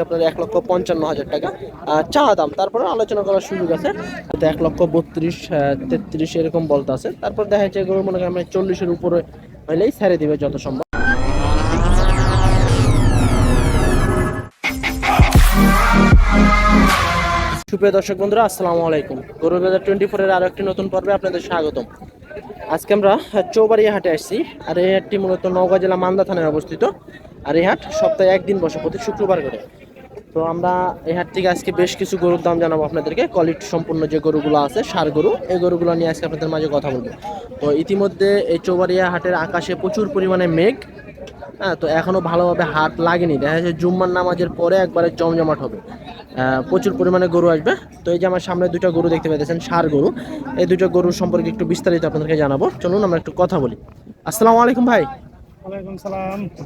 আপনার এক লক্ষ পঞ্চান্ন হাজার টাকা চা দাম। তারপরে আলোচনা করার সুযোগ আছে। এক লক্ষ বত্রিশ তেত্রিশ এরকম বলতে আছে। তারপর দেখা যাচ্ছে এগুলো মনে করেন চল্লিশের উপরে হইলেই ছেড়ে দিবে যত সম্ভব সুপ্রিয় দর্শক বন্ধুরা, আসসালামু আলাইকুম। গরু বাজার টোয়েন্টি ফোরের আরও একটি নতুন পর্বে আপনাদের স্বাগতম। আজকে আমরা চৌবাড়িয়া হাটে আসছি। আর এই হাটটি মূলত নওগাঁ জেলা মান্দা থানায় অবস্থিত। আর এই হাট সপ্তাহে একদিন বসে প্রতি শুক্রবার করে। তো আমরা এই হাট থেকে আজকে বেশ কিছু গরুর দাম জানাব আপনাদেরকে। কোয়ালিটি সম্পূর্ণ যে গরুগুলো আছে, সার গরু, এই গরুগুলো নিয়ে আজকে আপনাদের মাঝে কথা বলব। তো ইতিমধ্যে এই চৌবাড়িয়া হাটের আকাশে প্রচুর পরিমাণে মেঘ হ্যাঁ তো এখনও ভালোভাবে হাট লাগেনি। দেখা যাচ্ছে জুম্মার নামাজের পরে একবারে জমজমাট হবে। প্রচুর পরিমাণে গরু আসবে। তো এই যে আমার সামনে দুটো গরু দেখতে পাইতেছেন, সার গরু। এই দুটো গরুর সম্পর্কে একটু বিস্তারিত আপনাদেরকে জানাব। চলুন আমরা একটু কথা বলি। আসসালামু আলাইকুম ভাই।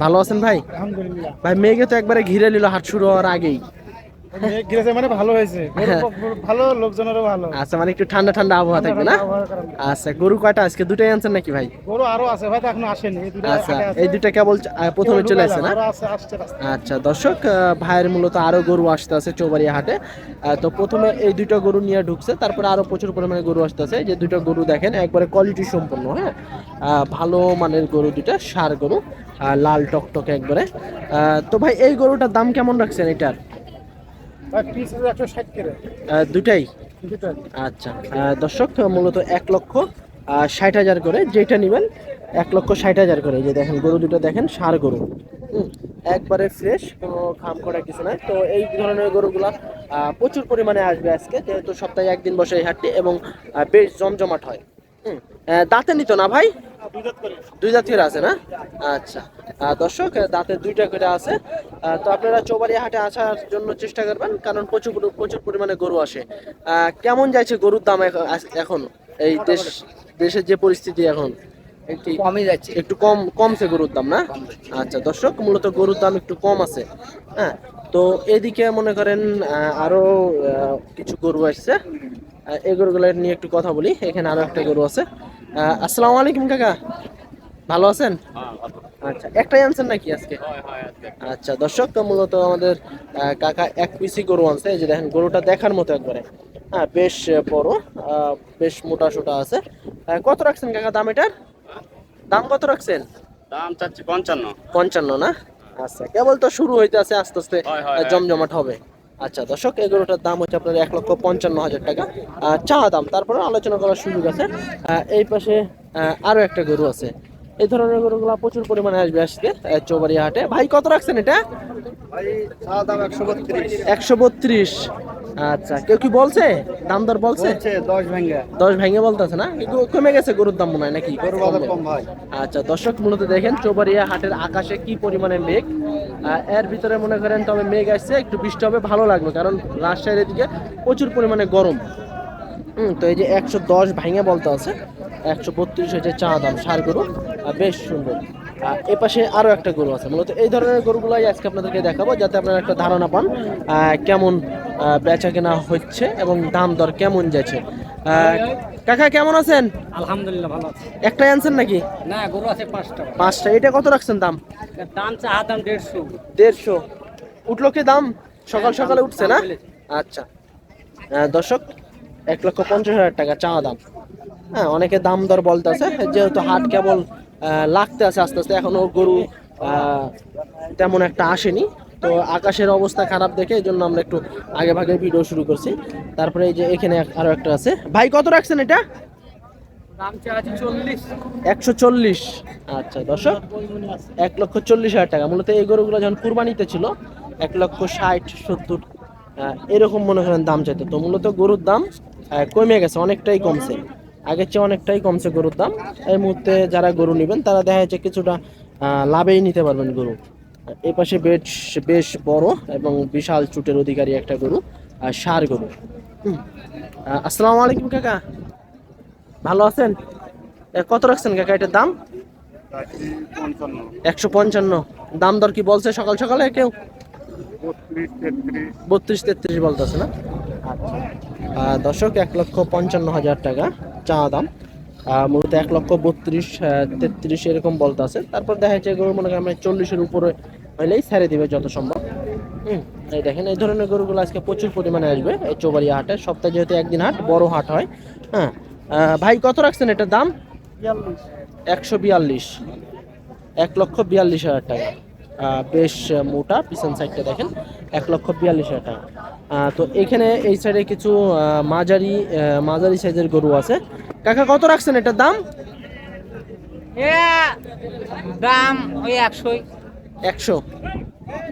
ভালো আছেন ভাই? আলহামদুলিল্লাহ। ভাই মেঘে তো একবারে ঘিরে নিল হাট শুরু হওয়ার আগেই। মেঘ মানে ভালো হয়েছে। ভালো লোকজনেরও ভালো। আচ্ছা মানে একটু ঠান্ডা ঠান্ডা আবহাওয়া থাকবে না? আচ্ছা গরু কয়টা? আজকে দুটাই আনছেন নাকি ভাই? গরু আরও আছে ভাই এখনও আসেনি। এই দুটো আচ্ছা এই দুটা কেবল প্রথমে চলে আসছে না। আচ্ছা দর্শক ভাইয়ের মূলত আরও গরু আসতে আছে চৌবাড়িয়া হাটে। তো প্রথমে এই দুইটা গরু নিয়ে ঢুকছে তারপরে আরও প্রচুর পরিমাণে গরু আসতে আছে। যে দুটো গরু দেখেন একবারে কোয়ালিটি সম্পন্ন হ্যাঁ? আহ, ভালো মানের গরু দুইটা সার গরু লাল টকটকে একবারে। আহ, তো ভাই এই গরুটার দাম কেমন রাখছেন এটার ভাই পিস আছে একশো ষাট করে আহ, দুটাই? আচ্ছা দর্শক মূলত এক লক্ষ ষাট হাজার করে যেটা নেবেন এক লক্ষ ষাট হাজার করে। যে দেখেন গরু দুটো দেখেন সার গরু। একবারে ফ্রেশ কোনো খাম করা কিছু নাই। তো এই ধরনের গরুগুলা প্রচুর পরিমাণে আসবে আজকে যেহেতু সপ্তাহে একদিন বসে এই হাটটি এবং বেশ জমজমাট হয়। দাঁতে নিত না ভাই? দুই দাঁত করে আছে। না? আচ্ছা। দর্শক আহ, দাঁতে দুইটা করে আছে। তো আপনারা চৌবাড়িয়া হাটে আসার জন্য চেষ্টা করবেন কারণ প্রচুর প্রচুর পরিমাণে গরু আসে। কেমন যাচ্ছে গরুর দাম এখন- এই দেশ দেশের যে পরিস্থিতি এখন একটি কমই যাচ্ছে। একটু কম কমছে গরুর দাম না? আচ্ছা দর্শক মূলত গরুর দাম একটু কম আছে। হ্যাঁ তো এদিকে মনে করেন আহ, আরও আহ, কিছু গরু আসছে। এই গরুগুলো নিয়ে একটু কথা বলি। এখানে আরও একটা গরু আছে। আসসালামু আলাইকুম কাকা। ভালো আছেন? আচ্ছা একটাই আনছেন নাকি আজকে? আচ্ছা দর্শক তো মূলত আমাদের কাকা এক পিসি গরু আনছে। এই যে দেখেন গরুটা দেখার মতো একবারে। হ্যাঁ বেশ বড় বেশ মোটা সোটা আছে কত রাখছেন কাকা দাম এটার? দাম কত রাখছেন? দাম চাচ্ছি পঞ্চান্ন। পঞ্চান্ন না? আচ্ছা কেবল তো শুরু হইতে আছে আস্তে আস্তে হয়, হয়, জমজমাট হবে। আচ্ছা দর্শক, এগুলোটার দাম হচ্ছে আপনার এক লক্ষ পঞ্চান্ন হাজার টাকা। চা দাম, তারপরে আলোচনা করার সুযোগ আছে। এই পাশে আরও আরও একটা গরু আছে। এই ধরনের গরুগুলা প্রচুর পরিমাণে আসবে আজকে আহ, চৌবাড়িয়া হাটে। ভাই কত রাখছেন এটা? একশো বত্রিশ। আচ্ছা কেউ কি বলছে? দাম দর বলছে দশ ভেঙ্গা। দশ ভেঙে বলতেছে না? কমে গেছে গরুর দাম মনে হয় নাকি? আচ্ছা দর্শক মূলত দেখেন চৌবাড়িয়া হাটের আকাশে কি পরিমাণে মেঘ। এর ভিতরে মনে করেন তবে মেঘ আসছে একটু বৃষ্টি হবে ভালো লাগবে কারণ রাজশাহীর এদিকে প্রচুর পরিমাণে গরম। হুম তো এই যে একশো দশ ভাঙে বলতে আছে একশো বত্রিশ হয়েছে চা দাম সার গরু। বেশ সুন্দর। এ পাশে আরও একটা গরু আছে। মূলত এই ধরনের গরুগুলাই আজকে আপনাদেরকে দেখাবো যাতে আপনারা একটা ধারণা পান কেমন বেচা কেনা হচ্ছে এবং দাম দর কেমন যাচ্ছে। কাকা কেমন আছেন? আলহামদুলিল্লাহ ভালো আছে। একটাই আনছেন নাকি? না গরু আছে পাঁচটা। পাঁচটা। এটা কত রাখছেন দাম? দাম চা দাম দেড়শো। দেড়শো। উঠল কি দাম? সকাল সকালে উঠছে না? আচ্ছা। দর্শক এক লক্ষ পঞ্চাশ হাজার টাকা চাওয়া দাম। হ্যাঁ অনেকে দাম দর বলতে আছে যেহেতু হাট কেবল লাগতে আছে আস্তে আস্তে। এখনও গরু তেমন একটা আসেনি। তো আকাশের অবস্থা খারাপ দেখে এই জন্য আমরা একটু আগে ভাগে ভিডিও শুরু করছি। তারপরে এই যে এখানে এক- আরও একটা আছে। ভাই কত রাখছেন এটা? একশো চল্লিশ। আচ্ছা দর্শক এক লক্ষ চল্লিশ হাজার টাকা। মূলত এই গরুগুলো যখন কুরবানিতে ছিল এক লক্ষ ষাট সত্তর এরকম মনে করেন দাম চাইতো। তো মূলত গরুর দাম কমে গেছে অনেকটাই কমছে। আগের চেয়ে অনেকটাই কমছে গরুর দাম। এই মুহূর্তে যারা গরু নেবেন তারা দেখা যাচ্ছে কিছুটা লাভেই নিতে পারবেন গরু। এই পাশে বেশ বেশ বড় এবং বিশাল চুটের অধিকারী একটা গরু আর সার গরু। আসসালামু আলাইকুম কাকা। ভালো আছেন? কত রাখছেন কাকা এটার দাম? একশো পঞ্চান্ন। দাম দর কি বলছে সকাল সকালে কেউ? বত্রিশ তেত্রিশ। বলতেছে না? আহ, দর্শক এক লক্ষ পঞ্চান্ন হাজার টাকা। চা দাম। মূলত এক লক্ষ বত্রিশ তেত্রিশ এরকম বলতে আছে। তারপর দেখা যাচ্ছে গরু মনে করেন চল্লিশের উপরে হইলেই ছেড়ে দিবে যত সম্ভব। হুম এই দেখেন এই ধরনের গরুগুলো আজকে প্রচুর পরিমাণে আসবে এই চৌবাড়িয়া হাটে। সপ্তাহে যেহেতু একদিন হাট বড় হাট হয়। হ্যাঁ ভাই কত রাখছেন এটার দাম? একশো বিয়াল্লিশ। এক লক্ষ বিয়াল্লিশ হাজার টাকা। বেশ মোটা পিছন সাইডটা দেখেন এক লক্ষ বিয়াল্লিশ হাজার টাকা। তো এখানে এই সাইডে কিছু মাঝারি মাঝারি সাইজের গরু আছে। কাকা কত রাখছেন এটার দাম? দাম ওই একশোই একশো।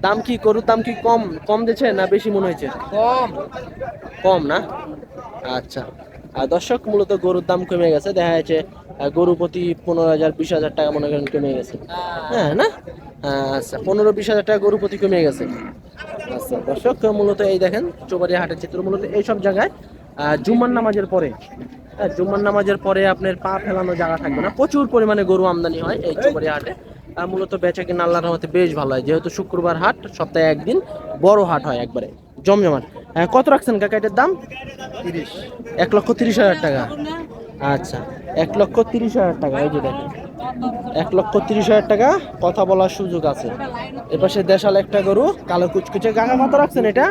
দাম কি গরুর দাম কি কম কম দিচ্ছে না বেশি মনে হয়েছে? কম। কম না? আচ্ছা। দর্শক মূলত গরুর দাম কমে গেছে। দেখা যাচ্ছে গরু প্রতি পনেরো হাজার বিশ হাজার টাকা মনে করেন কমে গেছে। হ্যাঁ না? আচ্ছা পনেরো বিশ হাজার টাকা গরু প্রতি কমে গেছে। আচ্ছা দর্শক মূলত এই দেখেন চৌবাড়িয়া হাটের চিত্র মূলত এইসব জায়গায়। আহ, জুম্মার নামাজের পরে হ্যাঁ জুম্মার নামাজের পরে আপনার পা ফেলানো জায়গা থাকবে না। প্রচুর পরিমাণে গরু আমদানি হয় এই চৌবাড়িয়া হাটে। মূলত বেচা কিনা আল্লাহর রহমতে বেশ ভালো হয়। যেহেতু শুক্রবার হাট সপ্তাহে একদিন বড় হাট হয় একবারে। জমজমাট আহ, কত রাখছেন কাকা এটার দাম? তিরিশ। এক লক্ষ তিরিশ হাজার টাকা। আচ্ছা এক লক্ষ তিরিশ হাজার টাকা এই যে দেখেন। এক লক্ষ তিরিশ হাজার টাকা কথা বলার সুযোগ আছে। এপাশে দেশাল একটা গরু কালো কুচকুচে। কাকা কত রাখছেন এটা?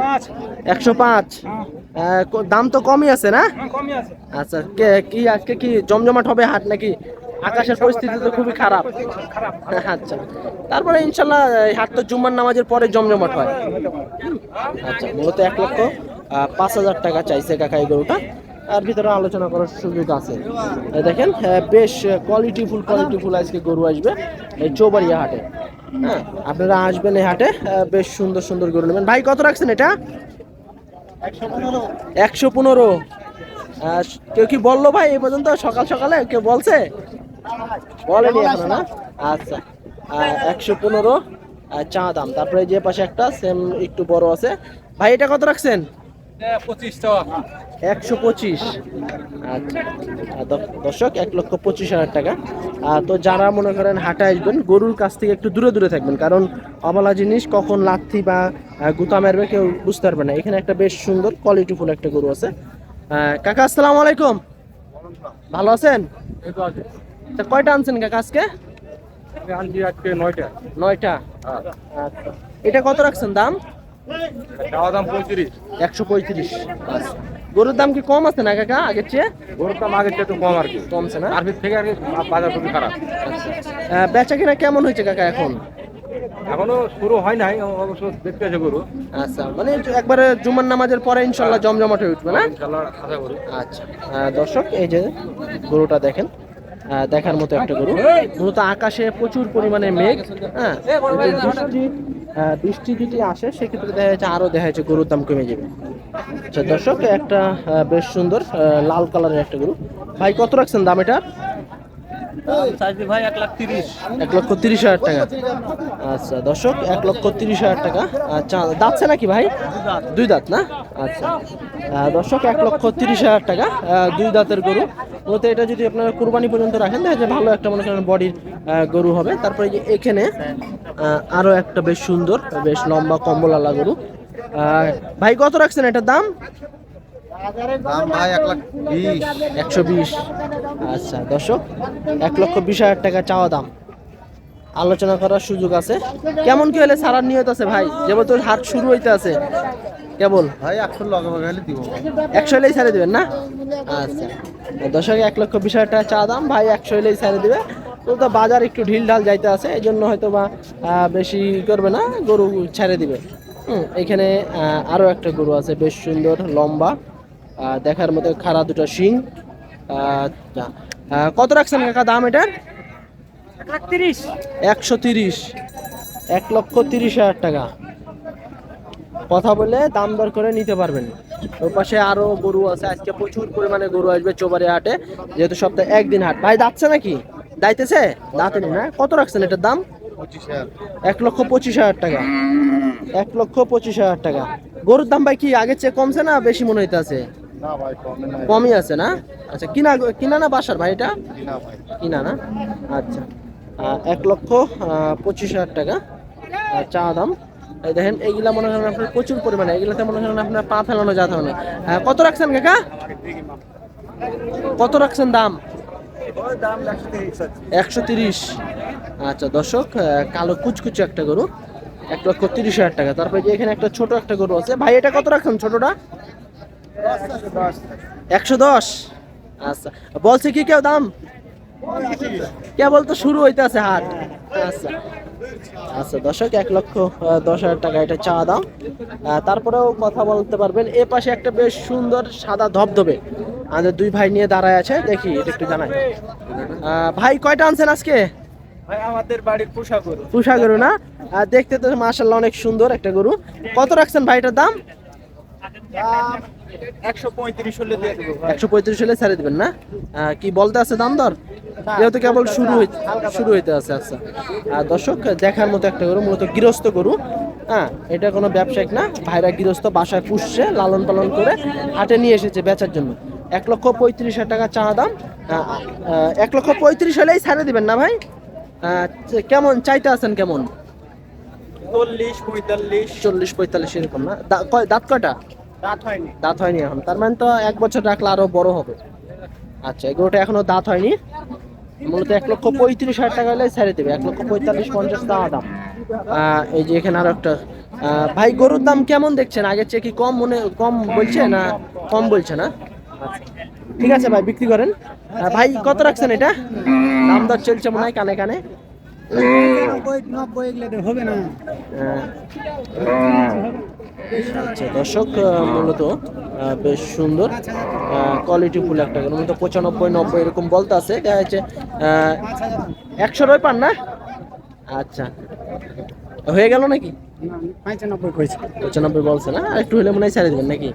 পাঁচ। একশো পাঁচ। আহ, দাম তো কমই আছে না? কমই আছে। আচ্ছা কে কি আজকে কি জমজমাট হবে হাট নাকি? আকাশের পরিস্থিতি তো খুবই খারাপ। আচ্ছা। তারপরে ইনশাল্লাহ হাট তো জুম্মার নামাজের পরে জমজমাট হয়। আচ্ছা মূলত এক লক্ষ পাঁচ হাজার টাকা চাইছে কাকা এই গরুটা। আর ভিতরে আলোচনা করার সুযোগ আছে। দেখেন বেশ কোয়ালিটি ফুল কোয়ালিটি ফুল আজকে গরু আসবে এই চৌবাড়িয়া হাটে। হ্যাঁ আপনারা আসবেন এই হাটে বেশ সুন্দর সুন্দর গরু নেবেন। ভাই, কত রাখছেন এটা? একশো পনেরো। একশো পনেরো কেউ কি বলল ভাই এই পর্যন্ত? সকাল সকালে কেউ বলছে? বলেনি এখনও না? আচ্ছা। একশো পনেরো চা দাম। তারপরে যে পাশে একটা সেম একটু বড় আছে। ভাই এটা কত রাখছেন? একশো পঁচিশ। আচ্ছা। দর্শক এক লক্ষ পঁচিশ হাজার টাকা। তো যারা মনে করেন হাটে আসবেন গরুর কাছ থেকে একটু দূরে দূরে থাকবেন। কারণ অবলা জিনিস কখন লাথি বা গুতা মারবে কেউ বুঝতে পারবে না। এখানে একটা বেশ সুন্দর কোয়ালিটিফুল একটা গরু আছে। কাকা আসসালামু আলাইকুম। ভালো আছেন? তা কয়টা আনছেন কাকা আজকে? আনছি আজকে নয়টা। নয়টা। আচ্ছা এটা কত রাখছেন দাম? দাম পঁয়ত্রিশ। একশো পঁয়ত্রিশ। আচ্ছা গরুর দাম কি কম আছে না কাকা আগের চেয়ে? গরুর দাম আগের চেয়ে একটু কম আর কি। কমছে না? মার্কেট থেকে আর কি বাজার খুবই খারাপ। আহ, বেচা কিনা কেমন হয়েছে কাকা এখন? এখনও শুরু হয় নাই অবশ্য দেখতে আছে গরু। আচ্ছা মানে একবারে জুমার নামাজের পরে ইনশাল্লাহ জমজমাট হয়ে উঠবে না? ইনশাল্লাহ আশা করি। আচ্ছা। দর্শক এই যে গরুটা দেখেন। দেখার মতো একটা গরু। মূলত আকাশে প্রচুর পরিমাণে মেঘ হ্যাঁ। বৃষ্টি বৃষ্টি যদি আসে, সেক্ষেত্রে দেখা যাচ্ছে আরও দেখা যাচ্ছে গরুর দাম কমে যাবে। আচ্ছা দর্শক, একটা বেশ সুন্দর লাল কালারের একটা গরু। ভাই, কত রাখছেন দাম এটা? চাইছি ভাই এক লাখ তিরিশ। এক লক্ষ তিরিশ হাজার টাকা। আচ্ছা দর্শক এক লক্ষ তিরিশ হাজার টাকা। আচ্ছা দাঁতছে নাকি ভাই? দুই দাঁত না? আচ্ছা। দর্শক এক লক্ষ তিরিশ হাজার টাকা। দুই দাঁতের গরু। মূলত এটা যদি আপনারা কুরবানি পর্যন্ত রাখেন দেখা যায় ভালো একটা মনে করেন বডির গরু হবে। তারপরে যে এখানে আহ, আরও একটা বেশ সুন্দর বেশ লম্বা কম্বলালা গরু। ভাই কত রাখছেন এটার দাম? দাম ভাই এক লাখ বিশ একশো বিশ। আচ্ছা দর্শক এক লক্ষ বিশ হাজার টাকা চাওয়া দাম। আলোচনা করার সুযোগ আছে। কেমন কি হলে সারার নিয়ত আছে ভাই? যেমন তোর হাট শুরু হইতে আছে। কেবল? ভাই একশো লগে গেলে দিব। একশো হলেই ছেড়ে দেবেন না? আচ্ছা। দর্শক এক লক্ষ বিশ হাজার টাকা চা দাম। ভাই একশো হলেই ছেড়ে দেবে। তো তো বাজার একটু ঢিল ঢাল যাইতে আছে এই জন্য হয়তো বা বেশি করবে না। গরু ছেড়ে দিবে। হুম এখানে আহ, আরও একটা গরু আছে বেশ সুন্দর লম্বা। দেখার মতো খাড়া দুটো শিং। আচ্ছা কত রাখছেন কাকা দাম এটার? একশো তিরিশ। এক লক্ষ তিরিশ হাজার টাকা। কথা বলে দাম দর করে নিতে পারবেন। ওর পাশে আরও গরু আছে। আজকে প্রচুর পরিমাণে গরু আসবে চোবারে হাটে। যেহেতু সপ্তাহে একদিন হাট। ভাই দাঁতছে নাকি? দাইতেছে? দাঁতেনি না? কত রাখছেন এটার দাম? এক লক্ষ পঁচিশ হাজার টাকা। এক লক্ষ পঁচিশ হাজার টাকা। গরুর দাম ভাই কি আগের চেয়ে কমছে না বেশি মনে হইতে আছে না ভাই কমে নাই। কমই আছে না? আচ্ছা কিনা কিনা না বাসার ভাই এটা? না ভাই। কিনা না? আচ্ছা। এক লক্ষ পঁচিশ হাজার টাকা। চা দাম। এই দেখেন এইগুলা মনে করেন আপনার প্রচুর পরিমাণে। এগুলাতে মনে করেন আপনার পা ফেলানো যা না। কত রাখছেন কাকা? কত রাখছেন দাম? একশো তিরিশ। আচ্ছা দর্শক কালো কুচকুচে একটা গরু। এক লক্ষ তিরিশ হাজার টাকা। তারপরে যে এখানে একটা ছোট একটা গরু আছে। ভাই এটা কত রাখছেন ছোটটা? একশো দশ? আচ্ছা। বলছে কি কেউ দাম? কেবল তো শুরু হইতে আছে হাট। আচ্ছা। আচ্ছা দর্শক এক লক্ষ দশ হাজার টাকা এটা চা দাও। তারপরেও কথা বলতে পারবেন এ পাশে একটা বেশ সুন্দর সাদা ধবধবে। আমাদের দুই ভাই নিয়ে দাঁড়ায় আছে দেখি এটা একটু জানাই। ভাই কয়টা আনছেন আজকে? আমাদের বাড়ির পোষা গরু। পুষা গরু না? দেখতে তো মাশাল্লাহ অনেক সুন্দর একটা গরু। কত রাখছেন ভাই এটার দাম? একশো পঁয়ত্রিশ হলে একশো পঁয়ত্রিশ হলে ছেড়ে দিবেন না? কি বলতে আছে দাম দর? যেহেতু কেবল শুরু শুরু হইতে আছে আচ্ছা। আর দর্শক দেখার মতো একটা গরু মূলত গৃহস্থ গরু। হ্যাঁ এটা কোনো ব্যবসায়িক না। ভাইরা গৃহস্থ বাসায় পুষছে লালন পালন করে হাটে নিয়ে এসেছে বেচার জন্য। এক লক্ষ পঁয়ত্রিশ হাজার টাকা চা দাম। এক লক্ষ পঁয়ত্রিশ হলেই ছেড়ে দিবেন না ভাই? আহ, কেমন? চাইতে আছেন কেমন? চল্লিশ পঁয়তাল্লিশ। চল্লিশ পঁয়তাল্লিশ এরকম না? দাঁত কয়টা? রাত হয়নি। দাঁত হয়নি এখন। তার মানে তো এক বছর রাখলে আরও বড় হবে। আচ্ছা এগুলোটা এখনও দাঁত হয়নি? মূলত এক লক্ষ পঁয়ত্রিশ হাজার টাকা হলে ছেড়ে দেবে। এক লক্ষ পঁয়তাল্লিশ পঞ্চাশ টাকা দাম। এই যে এখানে আরও একটা ভাই গরুর দাম কেমন দেখছেন? আগের চেয়ে কি কম মনে কম বলছে না কম বলছে না? আচ্ছা। ঠিক আছে ভাই বিক্রি করেন। ভাই কত রাখছেন এটা? দাম দর চলছে মনে হয় কানে কানে। আচ্ছা দর্শক মূলত বেশ সুন্দর কোয়ালিটি ফুল একটা গরু মূলত পঁচানব্বই নব্বই এরকম বলতে আছে দেখা যাচ্ছে একশো রয় পান না? আচ্ছা হয়ে গেল নাকি? পঁচানব্বই বলছে না? একটু হলে মনে হয় ছেড়ে দেবেন নাকি?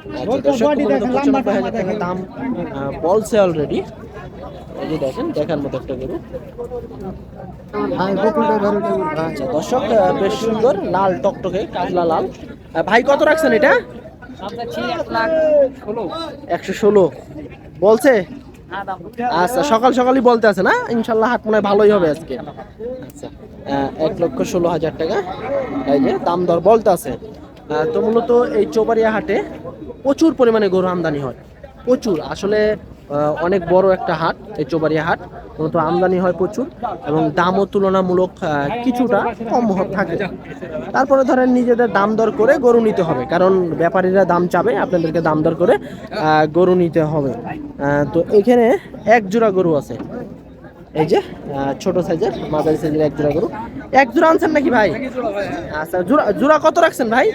আচ্ছা, টাকা দাম বলছে অলরেডি এই যে দেখেন দেখার মতো একটা গরু। আচ্ছা দর্শক বেশ সুন্দর লাল টকটকে কাজলা লাল। ভাই কত রাখছেন এটা? একশো ষোলো। বলছে? আচ্ছা সকাল সকালই বলতে আছে না? ইনশাল্লাহ হাট মনে ভালোই হবে আজকে। আচ্ছা এক লক্ষ ষোলো হাজার টাকা। এই যে দাম দর বলতে আছে। তো মূলত এই চৌবাড়িয়া হাটে প্রচুর পরিমাণে গরু আমদানি হয়। প্রচুর। আসলে অনেক বড় একটা হাট, এই চৌবাড়িয়া হাট। মূলত আমদানি হয় প্রচুর এবং দামও তুলনামূলক কিছুটা কম থাকে। তারপরে ধরেন নিজেদের দাম দর করে গরু নিতে হবে। কারণ ব্যাপারীরা দাম চাবে, আপনাদেরকে দাম দর করে গরু নিতে হবে। তো এখানে এক জোড়া গরু আছে। এই যে ছোট সাইজের, মাঝারি সাইজের এক জোড়া গরু। এক জোড়া আনছেন নাকি ভাই? আচ্ছা জোড়া জোড়া কত রাখছেন ভাই?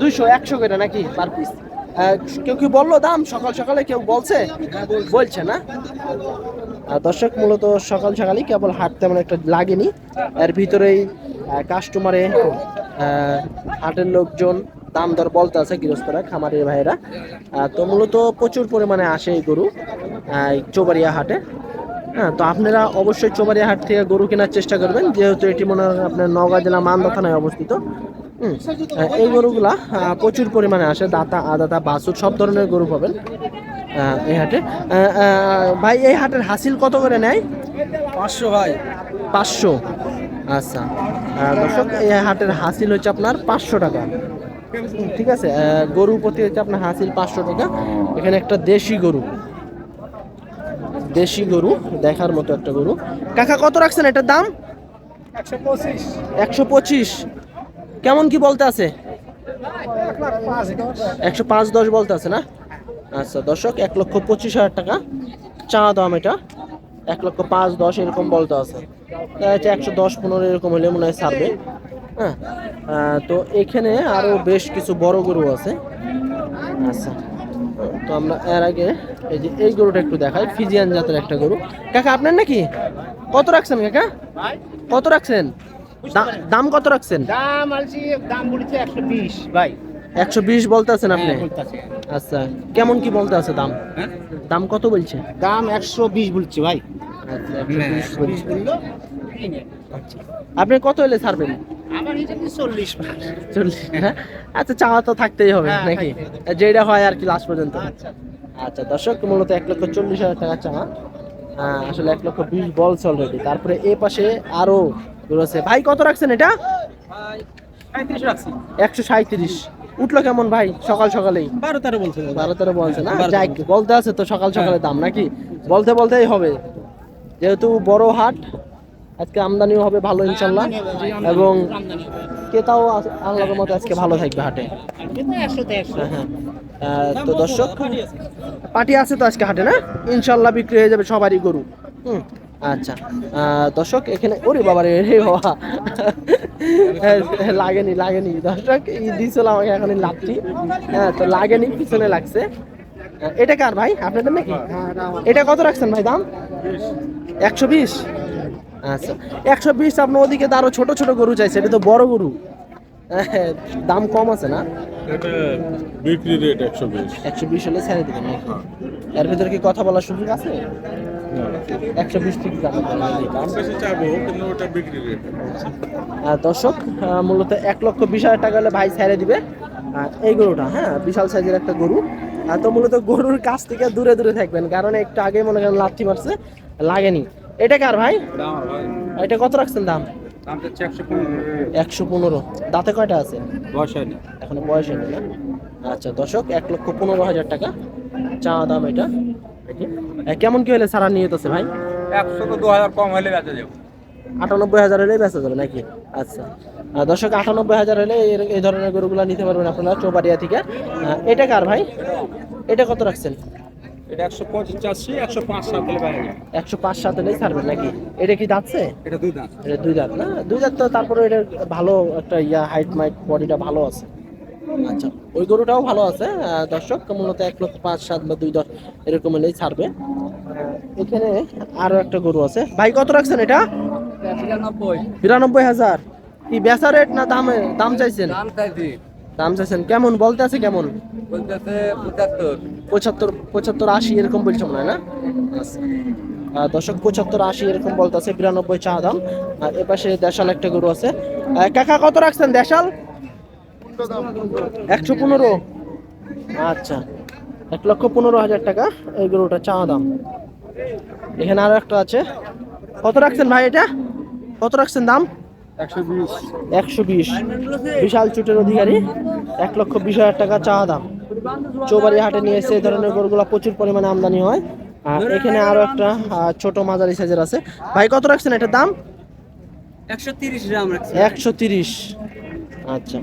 দুইশো একশো করে নাকি পার পিস কেউ কি বলল দাম? সকাল সকালে কেউ বলছে? বলছে না। দর্শক মূলত সকাল সকালই কেবল হাট তেমন একটা লাগেনি। এর ভিতরেই কাস্টমারে হাটের লোকজন দাম দর বলতে আছে গৃহস্থরা খামারের আহ, তো মূলত প্রচুর পরিমাণে আসে এই গরু এই হাটে। হ্যাঁ তো আপনারা অবশ্যই চৌবাড়িয়া হাট থেকে গরু কেনার চেষ্টা করবেন। যেহেতু এটি মনে হয় আপনার নওগাঁ জেলা মান্দা থানায় অবস্থিত। এই গরুগুলা প্রচুর পরিমাণে আসে দাতা আদাতা বাছুর সব ধরনের গরু পাবেন এই হাটে। ভাই এই হাটের হাসিল কত করে নেয়? পাঁচশো ভাই। পাঁচশো। আচ্ছা। দর্শক এই হাটের হাসিল হচ্ছে আপনার পাঁচশো টাকা। ঠিক আছে? গরু প্রতি হচ্ছে আপনার হাসিল পাঁচশো টাকা। এখানে একটা দেশি গরু। দেশি গরু দেখার মতো একটা গরু। কাকা কত রাখছেন এটার দাম? একশো পঁচিশ। একশো পঁচিশ। কেমন কি বলতে আছে? একশো পাঁচ দশ বলতে আছে না? আচ্ছা দর্শক এক লক্ষ পঁচিশ হাজার টাকা। চা দাম এটা। এক লক্ষ পাঁচ দশ এরকম বলতে আছে। যাচ্ছে একশো দশ পনেরো এরকম হলে মনে হয় ছাড়বে। হ্যাঁ তো এখানে আরও বেশ কিছু বড় গরু আছে। আচ্ছা তো আমরা এর আগে এই যে এই গরুটা একটু দেখাই। ফিজিয়ান জাতের একটা গরু। কাকা আপনার নাকি? কত রাখছেন কাকা? কত রাখছেন? দাম কত রাখছেন? দাম আলছি দাম বলেছে একশো বিশ ভাই। একশো বিশ বলতে আছেন আপনি বলতেছে। আচ্ছা কেমন কি বলতে আছে দাম? দাম কত বলছে? দাম একশো বিশ বলছে ভাই। আচ্ছা, আচ্ছা। আপনি কত হলে ছাড়বেন? হ্যাঁ? আচ্ছা চাওয়া তো থাকতেই হবে হ্যাঁ, নাকি? যেটা হয় আর কি লাস্ট পর্যন্ত। আচ্ছা। আচ্ছা দর্শক মূলত এক লক্ষ চল্লিশ হাজার টাকা চাওয়া। আসলে এক লক্ষ বিশ বলছে অলরেডি তারপরে এ পাশে আরও ভাই কত রাখছেন এটা? একশো সাঁত্রিশ উঠল কেমন ভাই সকাল সকালেই? বারো তেরো বলছে বারো তেরো বলছে না? যাই বলতে আছে তো সকাল সকালে দাম নাকি? বলতে বলতেই হবে। যেহেতু বড় হাট আজকে আমদানিও হবে ভালো ইনশাল্লাহ। এবং ক্রেতাও আল্লাহর মতো আজকে ভালো থাকবে হাটে। হ্যাঁ হ্যাঁ। তো দর্শক পার্টি আছে তো আজকে হাটে না? ইনশাল্লাহ বিক্রি হয়ে যাবে সবারই গরু। হুম। আচ্ছা দর্শক এখানে ওরে বাবা রে রে বাবা। হ্যাঁ, লাগেনি লাগেনি। দর্শক ই দিয়েছিল আমাকে এখন লাগছি হ্যাঁ তো লাগেনি পিছনে লাগছে। এটা কার ভাই? আপনাদের নাকি এটা কত রাখছেন ভাই দাম? একশো বিশ? আচ্ছা একশো বিশ আপনার ওদিকে তো আরও ছোট ছোট গরু চাইছে এটা তো বড় গরু। হ্যাঁ, দাম কম আছে না? বিক্রি রেট একশো বিশ। একশো বিশ হলে ছেড়ে দেবেন এর ভিতরে কি কথা বলার সুযোগ আছে? একশো বিশ দর্শক মূলত এক লক্ষ বিশ হাজার টাকা হলে ভাই ছেড়ে দিবে। এই গরুটা হ্যাঁ বিশাল সাইজের একটা গরু। তো মূলত গরুর কাছ থেকে দূরে দূরে থাকবেন কারণ একটু আগে মনে করেন লাঠি মারছে লাগেনি। এটা কার ভাই? এটা কত রাখছেন দাম? একশো পনেরো। একশো পনেরো। দাঁতে কয়টা আছে? বয়স হয়নি। এখনও বয়স হয়নি না? আচ্ছা দর্শক এক লক্ষ পনেরো হাজার টাকা। চা দাম এটা। কেমন কি হলে সারা আছে ভাই? একশো তো দু হাজার কম হলে বেচা যাবে। আটানব্বই হাজার হলেই বেচা যাবে নাকি? আচ্ছা। দর্শক আটানব্বই হাজার হলে এই ধরনের গরুগুলো নিতে পারবেন আপনারা চৌবাড়িয়া থেকে। এটা কার ভাই? এটা কত রাখছেন? এটা একশো পঁচাশি একশো পাঁচ সাত হলে একশো পাঁচ সাত হলেই ছাড়বেন নাকি? এটা কি যাচ্ছে এটা দুই দাঁত। এটা দুই দাঁত না? দুই দাঁত তো তারপরে এটা ভালো একটা ইয়া হাইট মাইট বডিটা ভালো আছে। আচ্ছা ওই গরুটাও ভালো আছে দর্শক মূলত এক লক্ষ পাঁচ সাত বা দুই দশ এরকম হলেই ছাড়বে। এখানে আরও একটা গরু আছে। ভাই কত রাখছেন এটা? বিরানব্বই। হাজার। কি বেচা রেট না দামে দাম চাইছেন? দাম চাইছেন। কেমন? বলতে আছে কেমন? পঁচাত্তর। পঁচাত্তর আশি এরকম বলছে মনে হয় না? আচ্ছা। দশক পঁচাত্তর আশি এরকম বলতে আছে বিরানব্বই চা দাম। আর এপাশে দেশাল একটা গরু আছে। কাকা কত রাখছেন দেশাল? একশো পনেরো? আচ্ছা এক লক্ষ পনেরো হাজার টাকা এই গরুটা চা দাম। এখানে আরও একটা আছে। কত রাখছেন ভাই এটা? কত রাখছেন দাম? একশো বিশ। বিশাল চুটের অধিকারী। এক লক্ষ বিশ হাজার টাকা চা দাম। চৌবাড়ি হাটে নিয়ে এসে এই ধরনের গরুগুলো প্রচুর পরিমাণে আমদানি হয়। আর এখানে আরও একটা ছোট মাঝারি সাইজের আছে। ভাই কত রাখছেন এটার দাম? একশো তিরিশ। আচ্ছা।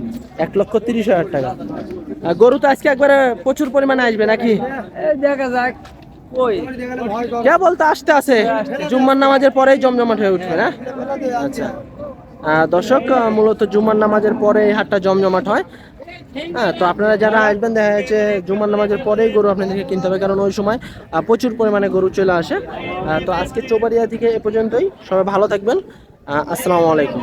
এক লক্ষ তিরিশ হাজার টাকা। আর গরু তো আজকে একবারে প্রচুর পরিমাণে আসবে নাকি? দেখা যাক যা বলতে আসতে আছে। জুম্মার নামাজের পরেই জমজমাট হয়ে উঠবে না? আচ্ছা। দর্শক মূলত জুম্মার নামাজের পরে এই হাটটা জমজমাট হয়। হ্যাঁ তো আপনারা যারা আসবেন দেখা যাচ্ছে জুম্মার নামাজের পরেই গরু আপনাদেরকে কিনতে হবে কারণ ওই সময় প্রচুর পরিমাণে গরু চলে আসে। তো আজকে চৌবাড়িয়া থেকে এ পর্যন্তই। সবাই ভালো থাকবেন। আসসালামু আলাইকুম।